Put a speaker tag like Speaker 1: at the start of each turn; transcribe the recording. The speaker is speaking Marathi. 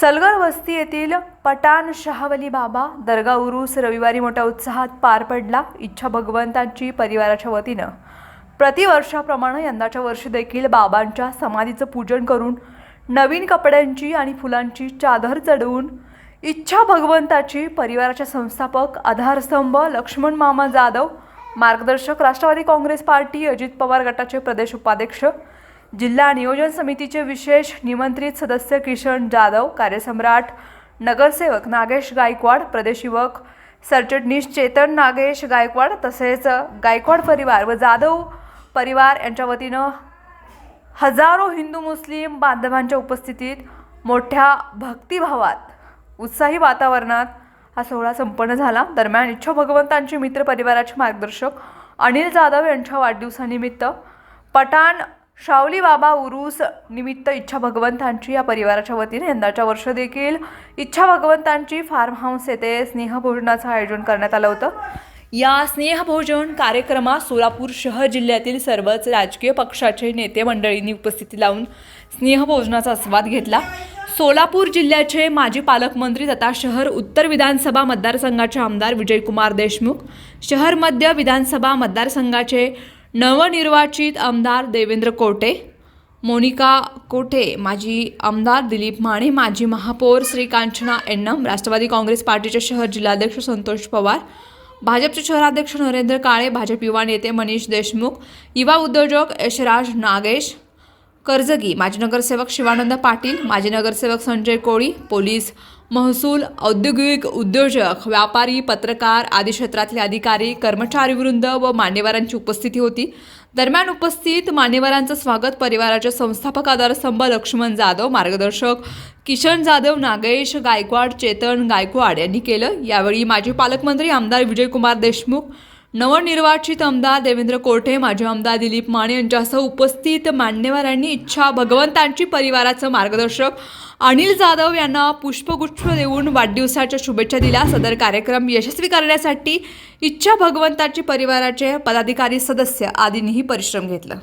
Speaker 1: सलगर वस्ती येथील पटान शहावली बाबा दर्गा उरूस रविवारी मोठ्या उत्साहात पार पडला इच्छा भगवंतांची परिवाराच्या वतीनं. प्रतिवर्षाप्रमाणे यंदाच्या वर्षी देखील बाबांच्या समाधीचं पूजन करून नवीन कपड्यांची आणि फुलांची चादर चढवून इच्छा भगवंताची परिवाराच्या संस्थापक आधारस्तंभ लक्ष्मण मामा जाधव मार्गदर्शक राष्ट्रवादी काँग्रेस पार्टी अजित पवार गटाचे प्रदेश उपाध्यक्ष जिल्हा नियोजन समितीचे विशेष निमंत्रित सदस्य किशन जाधव कार्यसम्राट नगरसेवक नागेश गायकवाड प्रदेश युवक सरचिटणीस चेतन नागेश गायकवाड तसेच गायकवाड परिवार व जाधव परिवार यांच्या वतीनं हजारो हिंदू मुस्लिम बांधवांच्या उपस्थितीत मोठ्या भक्तिभावात उत्साही वातावरणात हा सोहळा संपन्न झाला. दरम्यान इच्छा भगवंतांचे मित्र परिवाराचे मार्गदर्शक अनिल जाधव यांच्या वाढदिवसानिमित्त पठाण शावली बाबा उरूस निमित्त इच्छा भगवंतांची या परिवाराच्या वतीने यंदाच्या वर्ष देखील इच्छा भगवंतांची फार्म हाऊस येथे स्नेहभोजनाचं आयोजन करण्यात आलं होतं. या स्नेहभोजन कार्यक्रमात सोलापूर शहर जिल्ह्यातील सर्वच राजकीय पक्षाचे नेते मंडळींनी उपस्थिती लावून स्नेहभोजनाचा आस्वाद घेतला. सोलापूर जिल्ह्याचे माजी पालकमंत्री तथा शहर उत्तर विधानसभा मतदारसंघाचे आमदार विजयकुमार देशमुख शहर मध्य विधानसभा मतदारसंघाचे नवनिर्वाचित आमदार देवेंद्र कोटे मोनिका कोठे माजी आमदार दिलीप माने माजी महापौर श्री कांचना एन्नम राष्ट्रवादी काँग्रेस पार्टीचे शहर जिल्हाध्यक्ष संतोष पवार भाजपचे शहराध्यक्ष नरेंद्र काळे भाजप युवा नेते मनीष देशमुख युवा उद्योजक यशराज नागेश कर्जगी. माजी नगरसेवक शिवानंद पाटील माजी नगरसेवक संजय कोळी पोलीस महसूल औद्योगिक उद्योजक व्यापारी पत्रकार आदी क्षेत्रातले अधिकारी कर्मचारीवृंद व मान्यवरांची उपस्थिती होती. दरम्यान उपस्थित मान्यवरांचं स्वागत परिवाराचे संस्थापक आधारस्तंभ लक्ष्मण जाधव मार्गदर्शक किशन जाधव नागेश गायकवाड चेतन गायकवाड यांनी केलं. यावेळी माजी पालकमंत्री आमदार विजयकुमार देशमुख नवनिर्वाचित आमदार देवेंद्र कोठे माजी आमदार दिलीप माने यांच्यासह उपस्थित मान्यवरांनी इच्छा भगवंतांची परिवाराचं मार्गदर्शक अनिल जाधव यांना पुष्पगुच्छ देऊन वाढदिवसाच्या शुभेच्छा दिल्या. सदर कार्यक्रम यशस्वी करण्यासाठी इच्छा भगवंताची परिवाराचे पदाधिकारी सदस्य आदींनीही परिश्रम घेतला.